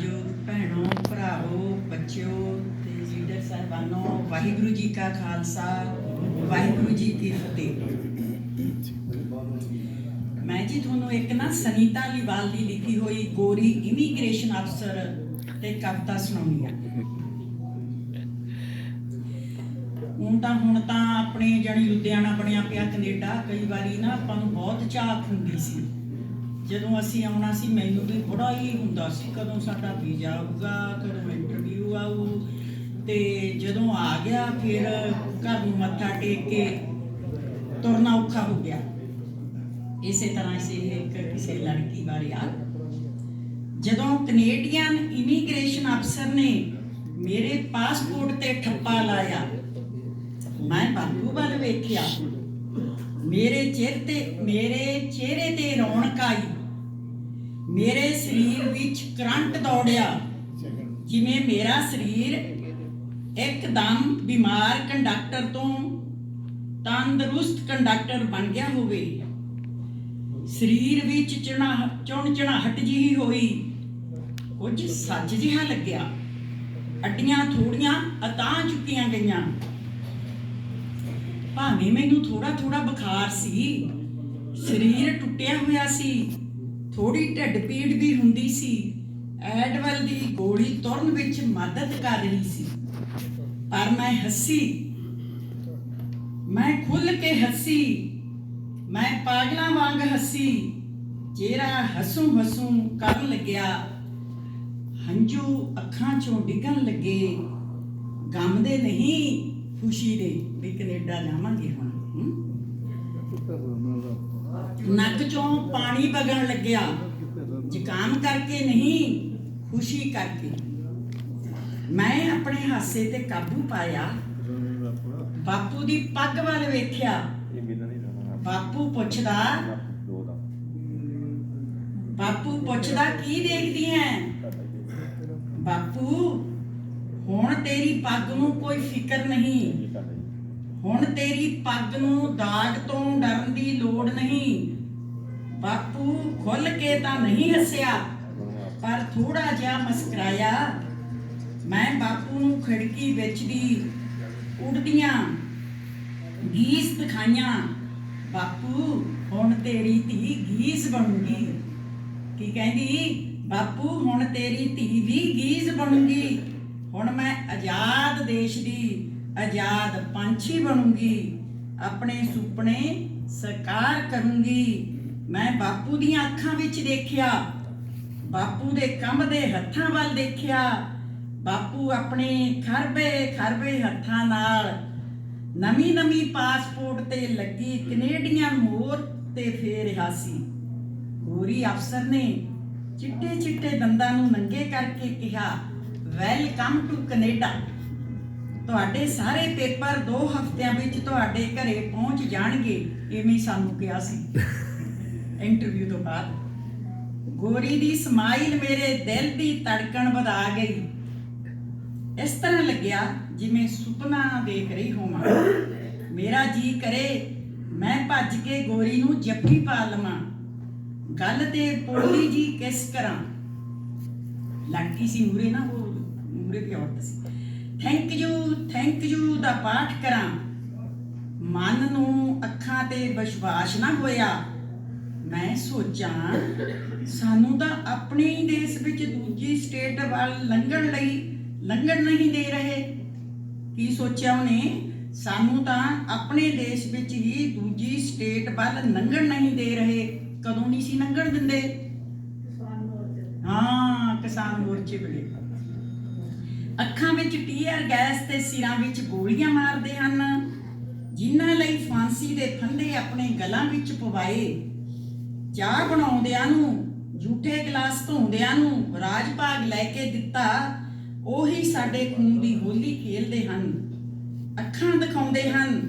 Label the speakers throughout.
Speaker 1: ਸਤਿਕਾਰਯੋਗ ਭੈਣੋ, ਭਰਾਵੋ, ਬੱਚਿਓ ਤੇ ਲੀਡਰ ਸਾਹਿਬਾਨੋ, ਵਾਹਿਗੁਰੂ ਜੀ ਕਾ ਖਾਲਸਾ, ਵਾਹਿਗੁਰੂ ਜੀ ਕੀ ਫਤਿਹ। ਮੈਂ ਜੀ ਤੁਹਾਨੂੰ ਇੱਕ ਨਾ ਸਨੀਤਾ ਲੀਵਾਲ ਦੀ ਲਿਖੀ ਹੋਈ ਗੋਰੀ ਇਮੀਗ੍ਰੇਸ਼ਨ ਅਫਸਰ ਤੇ ਕਵਿਤਾ ਸੁਣਾਉਣੀ ਆ ਹੁਣ ਤਾਂ ਹੁਣ ਤਾਂ ਆਪਣੇ ਜਣੀ ਲੁਧਿਆਣਾ ਬਣਿਆ ਪਿਆ ਕੈਨੇਡਾ, ਕਈ ਵਾਰੀ ਨਾ ਆਪਾਂ ਨੂੰ ਬਹੁਤ ਝਾਕ ਹੁੰਦੀ ਸੀ। ਜਦੋਂ ਅਸੀਂ ਆਉਣਾ ਸੀ, ਮੈਨੂੰ ਵੀ ਬੜਾ ਹੀ ਹੁੰਦਾ ਸੀ, ਕਦੋਂ ਸਾਡਾ ਵੀਜ਼ਾ ਆਊਗਾ, ਕਦੋਂ ਇੰਟਰਵਿਊ ਆਊ। ਤੇ ਜਦੋਂ ਆ ਗਿਆ, ਫਿਰ ਘਰ ਨੂੰ ਮੱਥਾ ਟੇਕ ਕੇ ਤੁਰਨਾ ਔਖਾ ਹੋ ਗਿਆ। ਇਸੇ ਤਰ੍ਹਾਂ ਇਸੇ ਇੱਕ ਕਿਸੇ ਲੜਕੀ ਬਾਰੇ ਆ ਜਦੋਂ ਕੈਨੇਡੀਅਨ ਇਮੀਗ੍ਰੇਸ਼ਨ ਅਫਸਰ ਨੇ ਮੇਰੇ ਪਾਸਪੋਰਟ ਤੇ ਠੱਪਾ ਲਾਇਆ, ਮੈਂ ਬਾਪੂ ਵੱਲ ਵੇਖਿਆ। ਮੇਰੇ ਚਿਹਰੇ ਤੇ, ਮੇਰੇ ਚਿਹਰੇ ਤੇ ਰੌਣਕ ਆਈ। ਮੇਰੇ ਸਰੀਰ ਵਿੱਚ ਕਰੰਟ ਦੌੜਿਆ। ਜਿਵੇਂ ਮੇਰਾ ਸਰੀਰ ਇੱਕਦਮ ਬਿਮਾਰ ਕੰਡਕਟਰ ਤੋਂ ਤੰਦਰੁਸਤ ਕੰਡਕਟਰ ਬਣ ਗਿਆ ਹੋਵੇ। ਸਰੀਰ ਵਿੱਚ ਚਣਾ ਚੁਣ ਚਣਾਹਟ ਜਿਹੀ ਹੋਈ, ਕੁਝ ਸੱਜ ਜਿਹਾ ਲੱਗਿਆ। ਅੱਡੀਆਂ ਥੋੜੀਆਂ ਅਤਾਂ ਚੁੱਕੀਆਂ ਗਈਆਂ। ਭਾਵੇਂ ਮੈਨੂੰ ਥੋੜਾ ਥੋੜਾ ਬੁਖਾਰ ਸੀ, ਸਰੀਰ ਟੁੱਟਿਆ ਹੋਇਆ ਸੀ। ਥੋੜੀ ਢਿੱਡ ਪੀੜ ਵੀ ਹੁੰਦੀ ਸੀ। ਐਡਵਲ ਦੀ ਗੋਲੀ ਤੁਰਨ ਵਿੱਚ ਮਦਦ ਕਰ ਰਹੀ ਸੀ। ਪਰ ਮੈਂ ਹੱਸੀ। ਮੈਂ ਖੁੱਲ ਕੇ ਹੱਸੀ। ਮੈਂ ਪਾਗਲਾਂ ਵਾਂਗ ਹੱਸੀ। ਚਿਹਰਾ ਹਸੂ ਹਸੂ ਕਰਨ ਲੱਗਿਆ। ਹੰਝੂ ਅੱਖਾਂ ਚੋਂ ਡਿੱਗਣ ਲੱਗੇ। ਗਮ ਦੇ ਨਹੀਂ, ਖੁਸ਼ੀ ਦੇ। ਵੀ ਕੈਨੇਡਾ ਜਾਵਾਂਗੇ ਹੁਣ ਨੱਕ ਚੋਂ ਪਾਣੀ ਵਗਣ ਲੱਗਿਆ। ਜ਼ੁਕਾਮ ਕਰਕੇ ਨਹੀਂ, ਖੁਸ਼ੀ ਕਰਕੇ। ਮੈਂ ਆਪਣੇ ਹਾਸੇ ਤੇ ਕਾਬੂ ਪਾਇਆ। ਬਾਪੂ ਦੀ ਪੱਗ ਵੱਲ ਵੇਖਿਆ। ਬਾਪੂ ਪੁੱਛਦਾ ਬਾਪੂ ਪੁੱਛਦਾ, ਕੀ ਦੇਖਦੀ ਹੈ ਬਾਪੂ, ਹੁਣ ਤੇਰੀ ਪੱਗ ਨੂੰ ਕੋਈ ਫਿਕਰ ਨਹੀਂ। ਹੁਣ ਤੇਰੀ ਪੱਗ ਨੂੰ ਦਾਗ ਤੋਂ ਡਰਨ ਦੀ ਲੋੜ ਨਹੀਂ। ਬਾਪੂ, ਖੁੱਲ ਕੇ ਤਾਂ ਨਹੀਂ ਹੱਸਿਆ, ਪਰ ਥੋੜਾ ਜਿਹਾ ਮੁਸਕਰਾਇਆ। ਮੈਂ ਬਾਪੂ ਨੂੰ ਖਿੜਕੀ ਵਿੱਚ ਦੀ ਉੜਦੀਆਂ ਗੀਸ ਦਿਖਾਈਆਂ, ਬਾਪੂ, ਹੁਣ ਤੇਰੀ ਧੀ ਗੀਸ ਬਣੂਗੀ। ਕੀ ਕਹਿੰਦੀ? ਬਾਪੂ, ਹੁਣ ਤੇਰੀ ਧੀ ਵੀ ਗੀਸ ਬਣੂਗੀ। ਹੁਣ ਮੈਂ ਆਜ਼ਾਦ ਦੇਸ਼ ਦੀ ਆਜ਼ਾਦ ਪੰਛੀ ਬਣੂਗੀ, ਆਪਣੇ ਸੁਪਨੇ ਸਾਕਾਰ ਕਰੂੰਗੀ। ਮੈਂ ਬਾਪੂ ਦੀਆਂ ਅੱਖਾਂ ਵਿੱਚ ਦੇਖਿਆ, ਬਾਪੂ ਦੇ ਕੰਬਦੇ ਹੱਥਾਂ ਵੱਲ ਦੇਖਿਆ। ਬਾਪੂ ਆਪਣੇ ਖਰਬੇ ਖਰਬੇ ਹੱਥਾਂ ਨਾਲ ਨਵੀਂ ਨਵੀਂ ਪਾਸਪੋਰਟ ਤੇ ਲੱਗੀ ਕੈਨੇਡੀਅਨ ਮੋਰ ਤੇ ਫੇਰ ਰਿਹਾ ਸੀ ਗੋਰੀ ਅਫਸਰ ਨੇ ਚਿੱਟੇ ਚਿੱਟੇ ਦੰਦਾਂ ਨੂੰ ਨੰਗੇ ਕਰਕੇ ਕਿਹਾ, ਵੈਲਕਮ ਟੂ ਕੈਨੇਡਾ। ਤੁਹਾਡੇ ਸਾਰੇ ਪੇਪਰ 2 ਹਫ਼ਤਿਆਂ ਵਿੱਚ ਤੁਹਾਡੇ ਘਰੇ ਪਹੁੰਚ ਜਾਣਗੇ, ਇਵੇਂ ਸਾਨੂੰ ਕਿਹਾ ਸੀ। ਇੰਟਰਵਿਊ ਤੋਂ ਬਾਅਦ। ਗੋਰੀ ਦੀ ਸਮਾਈਲ ਮੇਰੇ ਦਿਲ ਦੀ ਧੜਕਣ ਵਧਾ ਗਈ। ਇਸ ਤਰ੍ਹਾਂ ਲੱਗਿਆ ਜਿਵੇਂ ਸੁਪਨਾ ਦੇਖ ਰਹੀ ਹੋਵਾਂ। ਮੇਰਾ ਜੀ ਕਰੇ, ਮੈਂ ਭੱਜ ਕੇ ਗੋਰੀ ਨੂੰ ਜੱਫੀ ਪਾ ਲਵਾਂ। ਗੱਲ ਤੇ ਪੋਲੀ ਜੀ ਕਿਸ ਕਰਾਂ? ਲੜਕੀ ਸੀ ਮੂਰੇ ਨਾ, ਉਹ ਮੂਰੇ ਦੀ ਔਰਤ ਸੀ। ਥੈਂਕ ਯੂ ਥੈਂਕ ਯੂ ਦਾ ਪਾਠ ਕਰਾਂ। ਮਨ ਨੂੰ ਅੱਖਾਂ ਤੇ ਵਿਸ਼ਵਾਸ ਨਾ ਹੋਇਆ। ਮੈਂ ਸੋਚਾਂ ਸਾਨੂੰ ਤਾਂ ਆਪਣੇ ਹੀ ਦੇਸ਼ ਵਿੱਚ ਦੂਜੀ ਸਟੇਟ ਵੱਲ ਲੰਘਣ ਲਈ ਲੰਘਣ ਨਹੀਂ ਦੇ ਰਹੇ। ਕੀ ਸੋਚਿਆ ਉਹਨੇ? ਸਾਨੂੰ ਤਾਂ ਆਪਣੇ ਦੇਸ਼ ਵਿੱਚ ਹੀ ਦੂਜੀ ਸਟੇਟ ਵੱਲ ਲੰਘਣ ਨਹੀਂ ਦੇ ਰਹੇ। ਕਦੋਂ ਨਹੀਂ ਸੀ ਲੰਘਣ ਦਿੰਦੇ? ਹਾਂ ਕਿਸਾਨ ਮੋਰਚੇ ਵੇਲੇ ਅੱਖਾਂ ਵਿੱਚ ਟੀਅਰ ਗੈਸ ਤੇ ਸਿਰਾਂ ਵਿੱਚ ਗੋਲੀਆਂ ਮਾਰਦੇ ਹਨ। ਜਿਨ੍ਹਾਂ ਲਈ ਫਾਂਸੀ ਦੇ ਫੰਦੇ ਆਪਣੇ ਗਲਾਂ ਵਿੱਚ ਪਵਾਏ। ਚਾਹ ਬਣਾਉਂਦਿਆਂ ਨੂੰ ਝੂਠੇ ਗਲਾਸ ਧੋਂਦਿਆਂ ਨੂੰ ਰਾਜ ਭਾਗ ਲੈ ਕੇ ਦਿੱਤਾ, ਉਹੀ ਸਾਡੇ ਖੂਨ ਦੀ ਹੋਲੀ ਖੇਲਦੇ ਹਨ। ਅੱਖਾਂ ਦਿਖਾਉਂਦੇ ਹਨ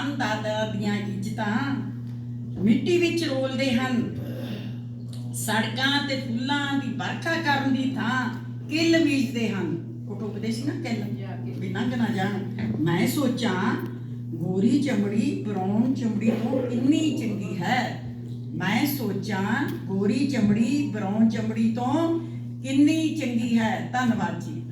Speaker 1: ਅੰਦਾਦਾ ਦੀਆਂ ਇੱਜ਼ਤਾਂ ਮਿੱਟੀ ਵਿੱਚ ਰੋਲਦੇ ਹਨ। ਸੜਕਾਂ ਤੇ ਫੁੱਲਾਂ ਦੀ ਵਰਖਾ ਕਰਨ ਦੀ ਥਾਂ ਕਿੱਲ ਬੀਜਦੇ ਹਨ। ਉਹ ਟੁੱਕਦੇ ਸੀ ਨਾ ਕਿੱਲ ਵੀ ਲੰਘ ਨਾ ਜਾਣ। ਮੈਂ ਸੋਚਾਂ ਗੋਰੀ ਚਮੜੀ ਬਰਾਉਨ ਚਮੜੀ ਤੋਂ ਕਿੰਨੀ ਚੰਗੀ ਹੈ। ਮੈਂ ਸੋਚਾਂ ਗੋਰੀ ਚਮੜੀ ਬਰਾਉਨ ਚਮੜੀ ਤੋਂ ਕਿੰਨੀ ਚੰਗੀ ਹੈ। ਧੰਨਵਾਦ ਜੀ।